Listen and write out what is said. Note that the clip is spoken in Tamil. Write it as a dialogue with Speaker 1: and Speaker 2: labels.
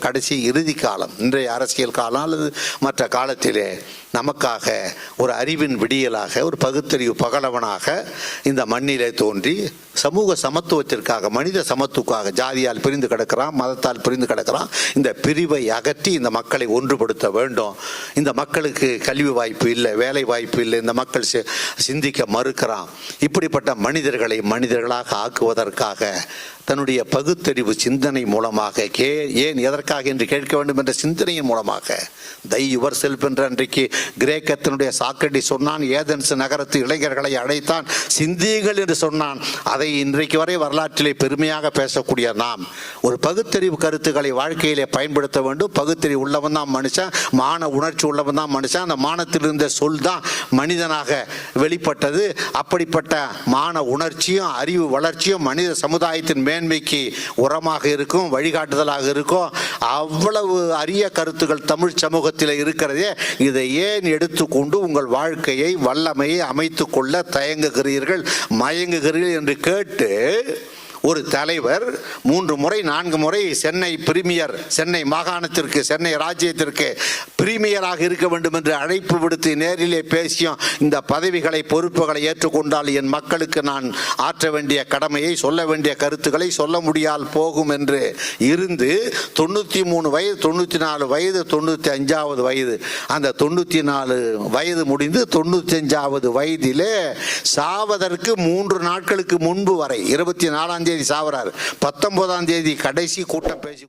Speaker 1: கடைசி இறுதி காலம் இன்றைய அரசியல் காலம் அல்லது மற்ற காலத்திலே நமக்காக ஒரு அறிவின் விடியலாக ஒரு பகுத்தறிவு பகலவனாக இந்த மண்ணிலே தோன்றி சமூக சமத்துவத்திற்காக மனித சமத்துவக்காக ஜாதியால் பிரிந்து கிடக்கிறான் மதத்தால் பிரிந்து கிடக்கிறான் இந்த பிரிவை அகற்றி இந்த மக்களை ஒன்றுபடுத்த வேண்டும். இந்த மக்களுக்கு கல்வி வாய்ப்பு இல்லை வேலை வாய்ப்பு இல்லை இந்த மக்கள் சி- சிந்திக்க மறுக்கிறான். இப்படிப்பட்ட மனிதர்களை மனிதர்களாக ஆக்குவதற்காக தன்னுடைய பகுத்தறிவு சிந்தனை மூலமாக கே ஏன் எதற்காக என்று கேட்க வேண்டும் என்ற சிந்தனையின் மூலமாக தை யுவர் செல்ஃப் என்ற அன்றைக்கு கிரேக்கத்தினுடைய சாக்கடி சொன்னான் ஏதென்ஸ் நகரத்து இளைஞர்களை அழைத்தான் சிந்தியுங்கள் என்று சொன்னான். அதை இன்றைக்கு வரை வரலாற்றிலே பெருமையாக பேசக்கூடிய நாம் ஒரு பகுத்தறிவு கருத்துக்களை வாழ்க்கையிலே பயன்படுத்த வேண்டும். பகுத்தறிவு உள்ளவன் தான் மனுஷன் மான உணர்ச்சி உள்ளவன் தான் மனுஷன். அந்த மானத்தில் இருந்த சொல் தான் மனிதனாக வெளிப்பட்டது. அப்படிப்பட்ட மான உணர்ச்சியும் அறிவு வளர்ச்சியும் மனித சமுதாயத்தின் மேன்மைக்கு உரமாக இருக்கும் வழிகாட்டுதலாக இருக்கும். அவ்வளவு அரிய கருத்துக்கள் தமிழ் சமூகத்தில் இருக்கிறதே. இதை ஏன் எடுத்துக்கொண்டு உங்கள் வாழ்க்கையை வல்லமையை அமைத்துக்கொள்ள தயங்குகிறீர்கள் மயங்குகிறீர்கள் என்று கேட்டு ஒரு தலைவர் மூன்று முறை நான்கு முறை சென்னை பிரிமியர் சென்னை மாகாணத்திற்கு சென்னை ராஜ்யத்திற்கு பிரிமியராக இருக்க வேண்டும் என்று அழைப்பு விடுத்து நேரிலே பேசியும் இந்த பதவிகளை பொறுப்புகளை ஏற்றுக்கொண்டால் என் மக்களுக்கு நான் ஆற்ற வேண்டிய கடமையை சொல்ல வேண்டிய கருத்துக்களை சொல்ல முடியால் போகும் என்று இருந்து தொண்ணூற்றி மூணு வயது தொண்ணூற்றி நாலு வயது தொண்ணூற்றி அஞ்சாவது வயது. அந்த தொண்ணூற்றி நாலு வயது முடிந்து தொண்ணூற்றி அஞ்சாவது வயதிலே சாவதற்கு மூன்று நாட்களுக்கு முன்பு வரை இருபத்தி நாலாம் தேதி சாவறார். பத்தொன்பதாம் தேதி கடைசி கூட்டம் பேசி